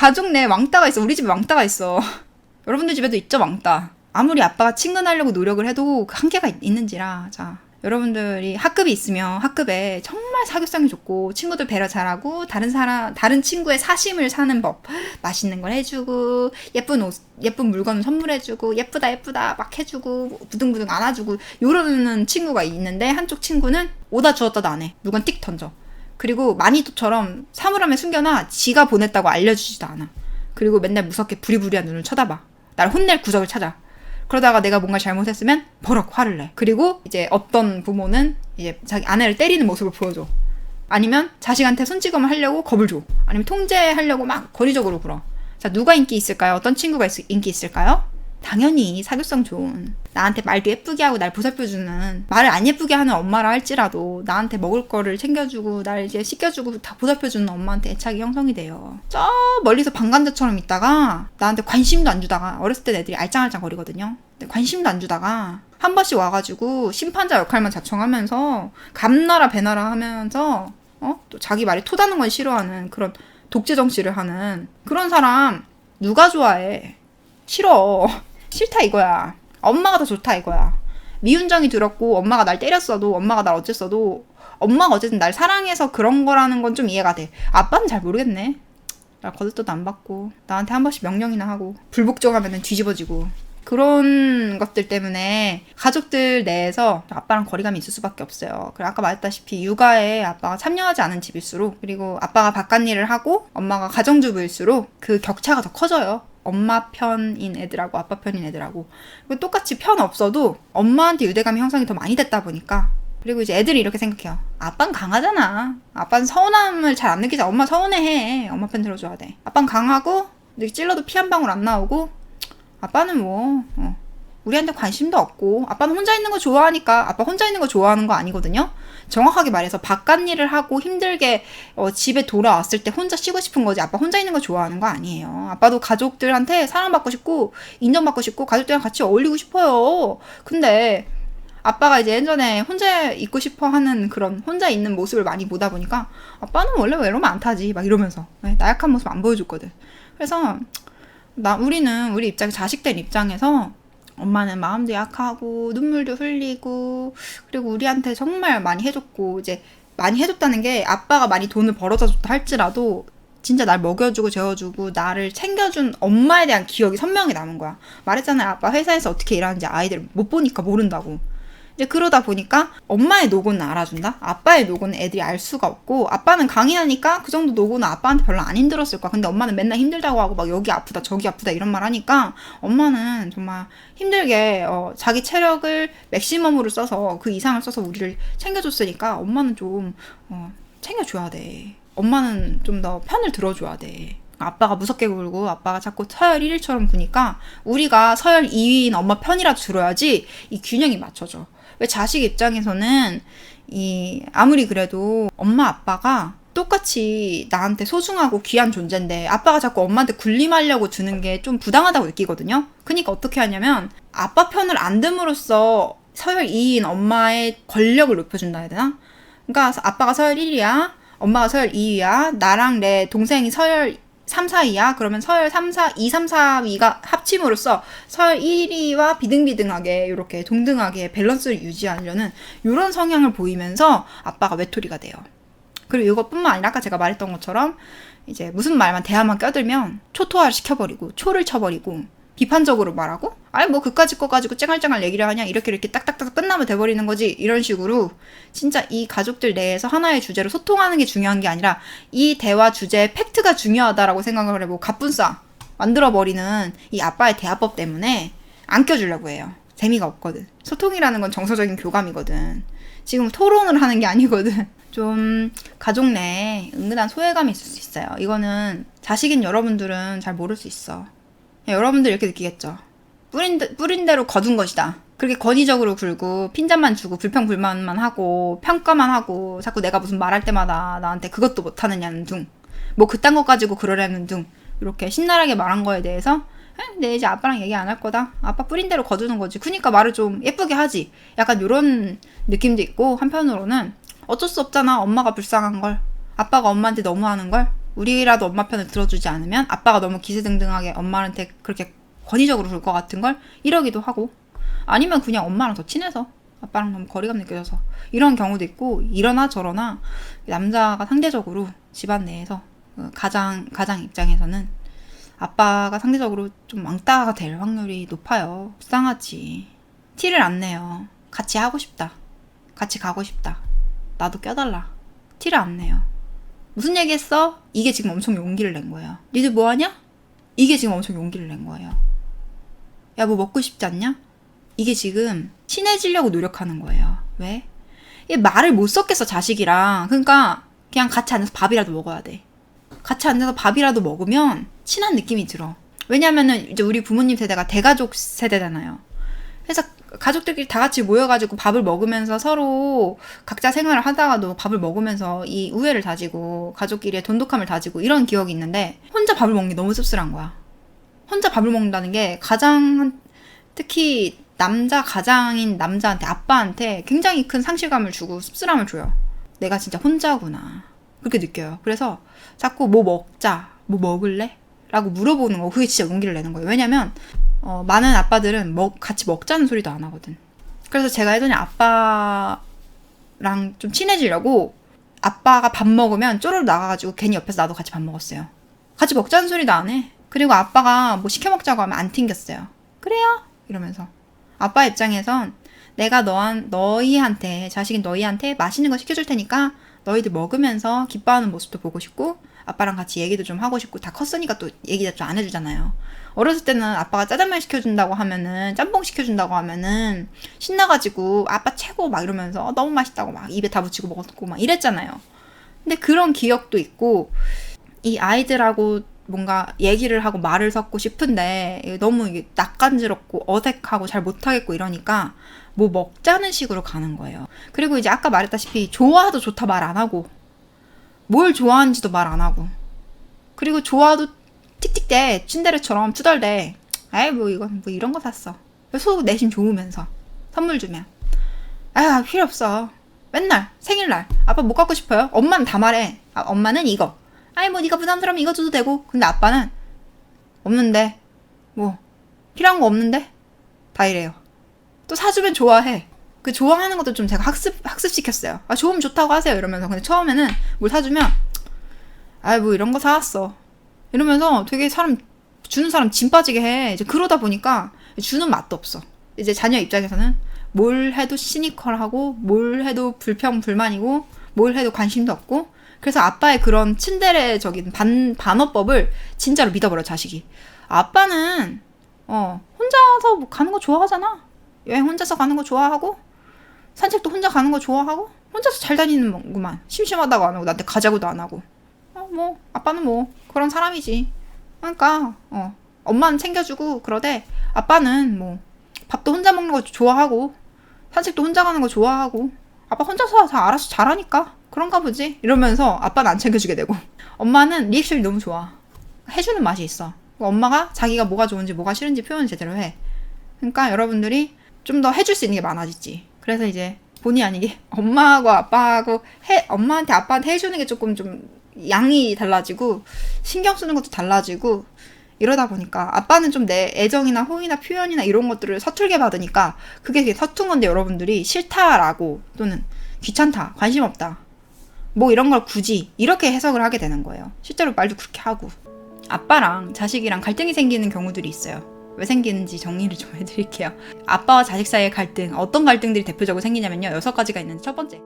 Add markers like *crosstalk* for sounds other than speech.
가족 내 왕따가 있어. 우리 집에 왕따가 있어. *laughs* 여러분들 집에도 있죠, 왕따. 아무리 아빠가 친근하려고 노력을 해도 그 한계가 있- 있는지라. 자, 여러분들이 학급이 있으면 학급에 정말 사교성이 좋고 친구들 배려 잘하고 다른 사람 다른 친구의 사심을 사는 법 *gasps* 맛있는 걸 해주고 예쁜 옷 예쁜 물건을 선물해주고 예쁘다 예쁘다 막 해주고 부둥부둥 안아주고 요러는 친구가 있는데 한쪽 친구는 오다 주었다도 안 해 물건 띡 던져 그리고 마니또처럼 사물함에 숨겨놔 지가 보냈다고 알려주지도 않아 그리고 맨날 무섭게 부리부리한 눈을 쳐다봐 날 혼낼 구석을 찾아 그러다가 내가 뭔가 잘못했으면 버럭 화를 내. 그리고 이제 어떤 부모는 이제 자기 아내를 때리는 모습을 보여줘. 아니면 자식한테 손찌검을 하려고 겁을 줘. 아니면 통제하려고 막 권위적으로 굴어. 자, 누가 인기 있을까요? 어떤 친구가 있, 인기 있을까요? 당연히 사교성 좋은 나한테 말도 예쁘게 하고 날 보살펴주는 말을 안 예쁘게 하는 엄마라 할지라도 나한테 먹을 거를 챙겨주고 날 이제 씻겨주고 다 보살펴주는 엄마한테 애착이 형성이 돼요. 저 멀리서 방관자처럼 있다가 나한테 관심도 안 주다가 어렸을 때 애들이 알짱알짱 거리거든요. 근데 관심도 안 주다가 한 번씩 와가지고 심판자 역할만 자청하면서 감나라 배나라 하면서 어? 또 자기 말이 토다는 건 싫어하는 그런 독재 정치를 하는 그런 사람 누가 좋아해? 싫어. 싫다 이거야. 엄마가 더 좋다 이거야. 미운정이 들었고 엄마가 날 때렸어도 엄마가 날 어쨌어도 엄마가 어쨌든 날 사랑해서 그런 거라는 건 좀 이해가 돼. 아빠는 잘 모르겠네. 나 거들떠도 안 받고 나한테 한 번씩 명령이나 하고 불복종하면은 뒤집어지고 그런 것들 때문에 가족들 내에서 아빠랑 거리감이 있을 수밖에 없어요. 그리고 아까 말했다시피 육아에 아빠가 참여하지 않은 집일수록 그리고 아빠가 바깥 일을 하고 엄마가 가정주부일수록 그 격차가 더 커져요. 엄마 편인 애들하고 아빠 편인 애들하고 똑같이 편 없어도 엄마한테 유대감이 형성이 더 많이 됐다 보니까 그리고 이제 애들이 이렇게 생각해요. 아빠는 강하잖아. 아빠는 서운함을 잘 안 느끼자. 엄마 서운해해. 엄마 편 들어줘야 돼. 아빠는 강하고 찔러도 피 한 방울 안 나오고 아빠는 뭐 어, 우리한테 관심도 없고 아빠는 혼자 있는 거 좋아하니까 아빠 혼자 있는 거 좋아하는 거 아니거든요. 정확하게 말해서 바깥 일을 하고 힘들게 어, 집에 돌아왔을 때 혼자 쉬고 싶은 거지 아빠 혼자 있는 거 좋아하는 거 아니에요. 아빠도 가족들한테 사랑받고 싶고 인정받고 싶고 가족들이랑 같이 어울리고 싶어요. 근데 아빠가 이제 예전에 혼자 있고 싶어 하는 그런 혼자 있는 모습을 많이 보다 보니까 아빠는 원래 외로움 안 타지 막 이러면서 네, 나약한 모습 안 보여줬거든. 그래서 나 우리는 우리 입장 자식들 입장에서 엄마는 마음도 약하고 눈물도 흘리고 그리고 우리한테 정말 많이 해줬고 이제 많이 해줬다는 게 아빠가 많이 돈을 벌어다 줬다 할지라도 진짜 날 먹여주고 재워주고 나를 챙겨준 엄마에 대한 기억이 선명히 남은 거야. 말했잖아요. 아빠 회사에서 어떻게 일하는지 아이들 못 보니까 모른다고. 이제 그러다 보니까 엄마의 노고는 알아준다? 아빠의 노고는 애들이 알 수가 없고 아빠는 강의하니까 그 정도 노고는 아빠한테 별로 안 힘들었을 거야. 근데 엄마는 맨날 힘들다고 하고 막 여기 아프다 저기 아프다 이런 말 하니까 엄마는 정말 힘들게 어, 자기 체력을 맥시멈으로 써서 그 이상을 써서 우리를 챙겨줬으니까 엄마는 좀 어, 챙겨줘야 돼. 엄마는 좀 더 편을 들어줘야 돼. 아빠가 무섭게 굴고 아빠가 자꾸 서열 1위처럼 구니까 우리가 서열 2위인 엄마 편이라도 들어야지 이 균형이 맞춰져. 왜 자식 입장에서는 이 아무리 그래도 엄마 아빠가 똑같이 나한테 소중하고 귀한 존재인데 아빠가 자꾸 엄마한테 군림하려고 주는 게 좀 부당하다고 느끼거든요. 그러니까 어떻게 하냐면 아빠 편을 안 듦으로써 서열 2위인 엄마의 권력을 높여준다 해야 되나? 그러니까 아빠가 서열 1위야. 엄마가 서열 2위야. 나랑 내 동생이 서열 3, 4위야. 그러면 서열 3, 4, 2, 3, 4위가 합침으로써 서열 1위와 비등비등하게 이렇게 동등하게 밸런스를 유지하려는 이런 성향을 보이면서 아빠가 외톨이가 돼요. 그리고 이것뿐만 아니라 아까 제가 말했던 것처럼 이제 무슨 말만 대화만 껴들면 초토화를 시켜버리고 초를 쳐버리고 비판적으로 말하고 아니 뭐 그까짓 거 가지고 쨍알쨍알 얘기를 하냐 이렇게 이렇게 딱딱딱 끝나면 돼버리는 거지 이런 식으로 진짜 이 가족들 내에서 하나의 주제로 소통하는 게 중요한 게 아니라 이 대화 주제의 팩트가 중요하다라고 생각을 해보고 갑분싸 만들어버리는 이 아빠의 대화법 때문에 안 껴주려고 해요. 재미가 없거든. 소통이라는 건 정서적인 교감이거든. 지금 토론을 하는 게 아니거든. *laughs* 좀 가족 내에 은근한 소외감이 있을 수 있어요. 이거는 자식인 여러분들은 잘 모를 수 있어 여러분들 이렇게 느끼겠죠. 뿌린, 대- 뿌린 대로 거둔 것이다. 그렇게 권위적으로 굴고 핀잔만 주고 불평불만만 하고 평가만 하고 자꾸 내가 무슨 말할 때마다 나한테 그것도 못하느냐는 둥. 뭐 그딴 거 가지고 그러려는 둥. 이렇게 신랄하게 말한 거에 대해서 에, 내 이제 아빠랑 얘기 안 할 거다. 아빠 뿌린 대로 거두는 거지. 그니까 말을 좀 예쁘게 하지. 약간 요런 느낌도 있고 한편으로는 어쩔 수 없잖아. 엄마가 불쌍한 걸. 아빠가 엄마한테 너무하는 걸. 우리라도 엄마 편을 들어주지 않으면 아빠가 너무 기세등등하게 엄마한테 그렇게 권위적으로 굴 것 같은 걸 이러기도 하고 아니면 그냥 엄마랑 더 친해서 아빠랑 너무 거리감 느껴져서 이런 경우도 있고 이러나 저러나 남자가 상대적으로 집안 내에서 그 가장 가장 입장에서는 아빠가 상대적으로 좀 왕따가 될 확률이 높아요. 불쌍하지. 티를 안 내요. 같이 하고 싶다. 같이 가고 싶다. 나도 껴달라. 티를 안 내요. 무슨 얘기 했어? 이게 지금 엄청 용기를 낸 거예요. 니들 뭐 하냐? 이게 지금 엄청 용기를 낸 거예요. 야, 뭐 먹고 싶지 않냐? 이게 지금 친해지려고 노력하는 거예요. 왜? 얘 말을 못 섞겠어, 자식이랑. 그러니까 그냥 같이 앉아서 밥이라도 먹어야 돼. 같이 앉아서 밥이라도 먹으면 친한 느낌이 들어. 왜냐면은 이제 우리 부모님 세대가 대가족 세대잖아요. 그래서 가족들끼리 다 같이 모여가지고 밥을 먹으면서 서로 각자 생활을 하다가도 밥을 먹으면서 이 우애를 다지고 가족끼리의 돈독함을 다지고 이런 기억이 있는데 혼자 밥을 먹는 게 너무 씁쓸한 거야. 혼자 밥을 먹는다는 게 가장 특히 남자 가장인 남자한테 아빠한테 굉장히 큰 상실감을 주고 씁쓸함을 줘요. 내가 진짜 혼자구나. 그렇게 느껴요. 그래서 자꾸 뭐 먹자, 뭐 먹을래? 라고 물어보는 거, 그게 진짜 용기를 내는 거예요. 왜냐면, 어, 많은 아빠들은 먹, 같이 먹자는 소리도 안 하거든. 그래서 제가 예전에 아빠랑 좀 친해지려고 아빠가 밥 먹으면 쪼르르 나가가지고 괜히 옆에서 나도 같이 밥 먹었어요. 같이 먹자는 소리도 안 해. 그리고 아빠가 뭐 시켜 먹자고 하면 안 튕겼어요. 그래요? 이러면서. 아빠 입장에선 내가 너한, 너희한테, 자식인 너희한테 맛있는 거 시켜줄 테니까 너희들 먹으면서 기뻐하는 모습도 보고 싶고 아빠랑 같이 얘기도 좀 하고 싶고 다 컸으니까 또 얘기 좀 안 해주잖아요. 어렸을 때는 아빠가 짜장면 시켜준다고 하면은 짬뽕 시켜준다고 하면은 신나가지고 아빠 최고 막 이러면서 어, 너무 맛있다고 막 입에 다 붙이고 먹었고 막 이랬잖아요. 근데 그런 기억도 있고 이 아이들하고 뭔가 얘기를 하고 말을 섞고 싶은데 너무 낯간지럽고 어색하고 잘 못하겠고 이러니까 뭐 먹자는 식으로 가는 거예요. 그리고 이제 아까 말했다시피 좋아도 좋다 말 안 하고 뭘 좋아하는지도 말 안 하고. 그리고 좋아도 틱틱대 츤데레처럼 투덜대. 아이 뭐 이건 뭐 이런 거 샀어. 속 내심 좋으면서 선물 주면. 아 필요 없어. 맨날 생일날 아빠 뭐 갖고 싶어요? 엄마는 다 말해. 아, 엄마는 이거. 아이 뭐 네가 부담스러우면 이거 줘도 되고. 근데 아빠는 없는데. 뭐 필요한 거 없는데? 다 이래요. 또 사주면 좋아해 그 좋아하는 것도 좀 제가 학습 학습시켰어요. 아 좋으면 좋다고 하세요 이러면서 근데 처음에는 뭘 사주면 아 뭐 이런 거 사왔어 이러면서 되게 사람 주는 사람 진 빠지게 해. 이제 그러다 보니까 주는 맛도 없어. 이제 자녀 입장에서는 뭘 해도 시니컬하고 뭘 해도 불평 불만이고 뭘 해도 관심도 없고 그래서 아빠의 그런 츤데레적인 반 반어법을 진짜로 믿어버려 자식이. 아빠는 어 혼자서 뭐 가는 거 좋아하잖아. 여행 혼자서 가는 거 좋아하고 산책도 혼자 가는 거 좋아하고? 혼자서 잘 다니는구만. 심심하다고 안 하고 나한테 가자고도 안 하고. 어 뭐 아빠는 뭐 그런 사람이지. 그러니까 어 엄마는 챙겨주고 그러되 아빠는 뭐 밥도 혼자 먹는 거 좋아하고 산책도 혼자 가는 거 좋아하고 아빠 혼자서 다 알아서 잘하니까 그런가 보지? 이러면서 아빠는 안 챙겨주게 되고. 엄마는 리액션이 너무 좋아. 해주는 맛이 있어. 엄마가 자기가 뭐가 좋은지 뭐가 싫은지 표현 제대로 해. 그러니까 여러분들이 좀 더 해줄 수 있는 게 많아지지. 그래서 이제 본의 아니게 *laughs* 엄마하고 아빠하고 해, 엄마한테 아빠한테 해주는 게 조금 좀 양이 달라지고 신경 쓰는 것도 달라지고 이러다 보니까 아빠는 좀 내 애정이나 호의나 표현이나 이런 것들을 서툴게 받으니까 그게 되게 서툰 건데 여러분들이 싫다라고 또는 귀찮다, 관심 없다. 뭐 이런 걸 굳이 이렇게 해석을 하게 되는 거예요. 실제로 말도 그렇게 하고. 아빠랑 자식이랑 갈등이 생기는 경우들이 있어요. 왜 생기는지 정리를 좀 해드릴게요. 아빠와 자식 사이의 갈등, 어떤 갈등들이 대표적으로 생기냐면요. 여섯 가지가 있는데 첫 번째.